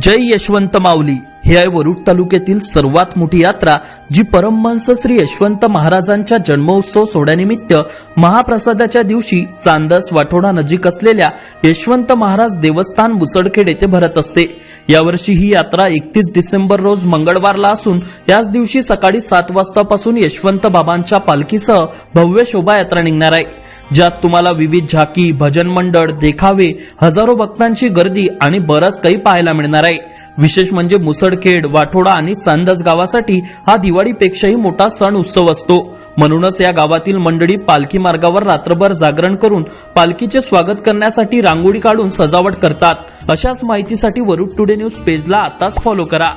जय यशवंत माऊली. ही आहे वरुड तालुक्यातील सर्वात मोठी यात्रा जी परमहंस श्री यशवंत महाराजांच्या जन्मोत्सव सोहळ्यानिमित्त महाप्रसादाच्या दिवशी चांदस वाठोडा नजीक असलेल्या यशवंत महाराज देवस्थान मुसडखेड येथे भरत असते. यावर्षी ही यात्रा एकतीस डिसेंबर रोज मंगळवारला असून याच दिवशी सकाळी सात वाजतापासून यशवंत बाबांच्या पालखीसह भव्य शोभायात्रा निघणार आहे. ज्यात तुम्हाला विविध झाकी भजन मंडळ देखावे हजारो भक्तांची गर्दी आणि बरंच काही पाहायला मिळणार आहे. विशेष म्हणजे मुसडखेड वाठोडा आणि सांदस गावासाठी हा दिवाळीपेक्षाही मोठा सण उत्सव असतो. म्हणूनच या गावातील मंडळी पालखी मार्गावर रात्रभर जागरण करून पालखीचे स्वागत करण्यासाठी रांगोळी काढून सजावट करतात. अशाच माहितीसाठी वरुड टुडे न्यूज पेजला आताच फॉलो करा.